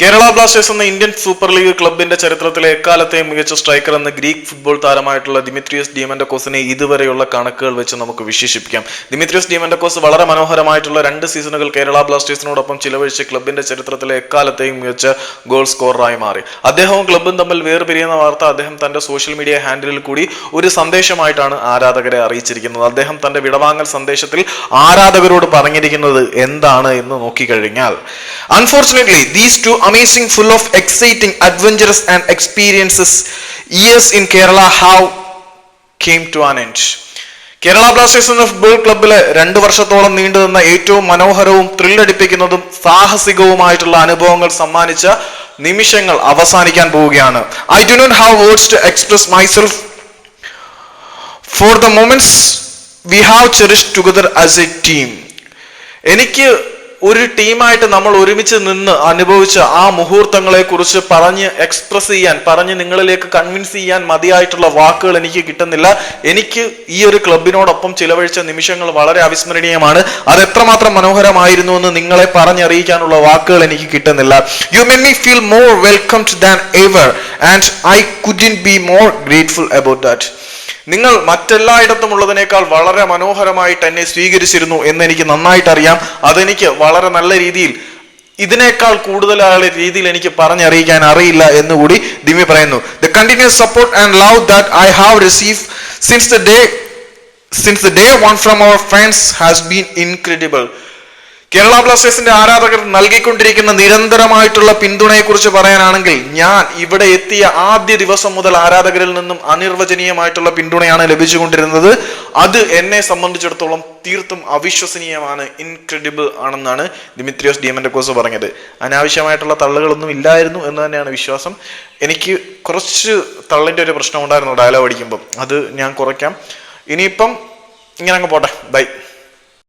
Kerala Blasters എന്ന Indian super league ക്ലബിന്റെ ചരിത്രത്തിലെ എക്കാലത്തെയും മികച്ച സ്ട്രൈക്കർ എന്ന ഗ്രീക്ക് ഫുട്ബോൾ താരമായിട്ടുള്ള ദിമിത്രിയസ് ഡിയമൻഡക്കോസിനെ ഇതുവരെയുള്ള കണക്കുകൾ വെച്ച് നമുക്ക് വിശേഷിപ്പിക്കാം. ദിമിത്രിയസ് ഡിയമൻഡക്കോസ് വളരെ മനോഹരമായിട്ടുള്ള രണ്ട് സീസണുകൾ കേരള ബ്ലാസ്റ്റേഴ്സിനോടൊപ്പം ചിലവഴിച്ച് ക്ലബിന്റെ ചരിത്രത്തിലെ എക്കാലത്തെയും മികച്ച ഗോൾ സ്കോററായി മാറി. അദ്ദേഹവും ക്ലബും തമ്മിൽ വേർപിരിയുന്ന വാർത്ത അദ്ദേഹം തന്റെ സോഷ്യൽ മീഡിയ ഹാൻഡിലിൽ കൂടി ഒരു സന്ദേശമായിട്ടാണ് ആരാധകരെ അറിയിച്ചിരിക്കുന്നത്. അദ്ദേഹം തന്റെ വിടവാങ്ങൽ സന്ദേശത്തിൽ ആരാധകരോട് പറഞ്ഞിരിക്കുന്നത് എന്താണ് എന്ന് നോക്കിക്കഴിഞ്ഞാൽ unfortunately these two amazing full of exciting adventurous and experiences years in Kerala have came to an end Kerala Blasters football ക്ലബ്ബിലെ രണ്ട് വർഷത്തോളം നീണ്ടുനിന്ന ഏറ്റവും മനോഹരവും ത്രില്ലടിപ്പിക്കുന്നതും സാഹസികവുമായിട്ടുള്ള അനുഭവങ്ങൾ സമ്മാനിച്ച നിമിഷങ്ങൾ അവസാനിക്കാൻ പോവുകയാണ്. I do not have words to express myself for the moments we have cherish together as a team എനിക്ക് ഒരു ടീമായിട്ട് നമ്മൾ ഒരുമിച്ച് നിന്ന് അനുഭവിച്ച ആ മുഹൂർത്തങ്ങളെ കുറിച്ച് പറഞ്ഞ് എക്സ്പ്രസ് ചെയ്യാൻ പറഞ്ഞ് നിങ്ങളിലേക്ക് കൺവിൻസ് ചെയ്യാൻ മതിയായിട്ടുള്ള വാക്കുകൾ എനിക്ക് കിട്ടുന്നില്ല. എനിക്ക് ഈ ഒരു ക്ലബിനോടൊപ്പം ചിലവഴിച്ച നിമിഷങ്ങൾ വളരെ അവിസ്മരണീയമാണ്. അത് എത്രമാത്രം മനോഹരമായിരുന്നു എന്ന് നിങ്ങളെ പറഞ്ഞറിയിക്കാനുള്ള വാക്കുകൾ എനിക്ക് കിട്ടുന്നില്ല. You make me feel more welcomed than ever and I couldn't be more grateful about that നിങ്ങൾ മറ്റെല്ലായിടത്തും ഉള്ളതിനേക്കാൾ വളരെ മനോഹരമായിട്ട് എന്നെ സ്വീകരിച്ചിരുന്നു എന്ന് എനിക്ക് നന്നായിട്ട് അറിയാം അതെനിക്ക് വളരെ നല്ല രീതിയിൽ ഇതിനേക്കാൾ കൂടുതലായ രീതിയിൽ എനിക്ക് പറഞ്ഞറിയിക്കാൻ അറിയില്ല എന്ന് കൂടി ദിമി പറയുന്നു. The continuous support and love that I have receive since the day since the day one from our friends has been incredible Kerala ബ്ലാസ്റ്റേഴ്സിന്റെ ആരാധകർ നൽകിക്കൊണ്ടിരിക്കുന്ന നിരന്തരമായിട്ടുള്ള പിന്തുണയെ കുറിച്ച് പറയാനാണെങ്കിൽ ഞാൻ ഇവിടെ എത്തിയ ആദ്യ ദിവസം മുതൽ ആരാധകരിൽ നിന്നും അനിർവചനീയമായിട്ടുള്ള പിന്തുണയാണ് ലഭിച്ചുകൊണ്ടിരുന്നത്. അത് എന്നെ സംബന്ധിച്ചിടത്തോളം തീർത്തും അവിശ്വസനീയമാണ് ഇൻക്രെഡിബിൾ ആണെന്നാണ് ദിമിത്രിയോസ് ഡിയമന്റെ കോസ് പറഞ്ഞത്. അനാവശ്യമായിട്ടുള്ള തള്ളുകളൊന്നും ഇല്ലായിരുന്നു എന്ന് തന്നെയാണ് വിശ്വാസം. എനിക്ക് കുറച്ച് തള്ളിന്റെ ഒരു പ്രശ്നം ഉണ്ടായിരുന്നു ഡയലോഗ് അടിക്കുമ്പോൾ അത് ഞാൻ കുറയ്ക്കാം. ഇനിയിപ്പം ഇങ്ങനെ അങ്ങ് പോട്ടെ. ബൈ